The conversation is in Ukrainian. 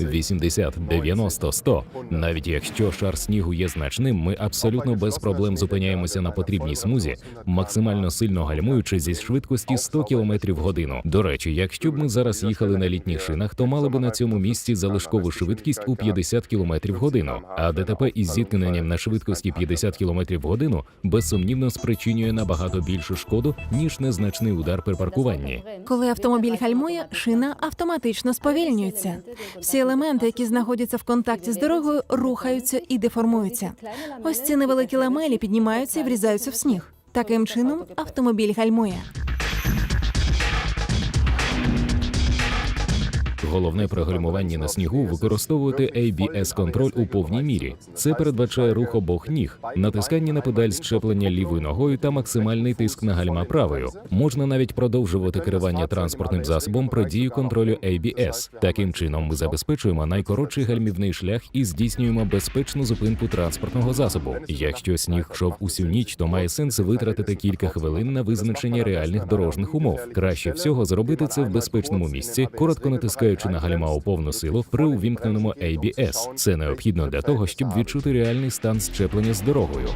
80, 90, 100. Навіть якщо шар снігу є значним, ми абсолютно без проблем зупиняємося на потрібній смузі, максимально сильно гальмуючи зі швидкості 100 км в годину. До речі, якщо б ми зараз їхали на літніх шинах, то мали б на цьому місці залишкову швидкість у 50 км в годину. А ДТП із зіткненням на швидкості 50 км в годину безсумнівно спричинює набагато більшу шкоду ніж незначний удар при паркуванні. Коли автомобіль гальмує, шина автоматично сповільнюється. Всі елементи, які знаходяться в контакті з дорогою, рухаються і деформуються. Ось ці невеликі ламелі піднімаються і врізаються в сніг. Таким чином автомобіль гальмує. Головне при гальмуванні на снігу використовувати ABS-контроль у повній мірі. Це передбачає рух обох ніг, натискання на педаль щеплення лівою ногою та максимальний тиск на гальма правою. Можна навіть продовжувати керування транспортним засобом при дії контролю ABS. Таким чином ми забезпечуємо найкоротший гальмівний шлях і здійснюємо безпечну зупинку транспортного засобу. Якщо сніг йшов усю ніч, то має сенс витратити кілька хвилин на визначення реальних дорожніх умов. Краще всього зробити це в безпечному місці, коротко натискаючи на гальма у повну силу при увімкненому ABS. Це необхідно для того, щоб відчути реальний стан щеплення з дорогою.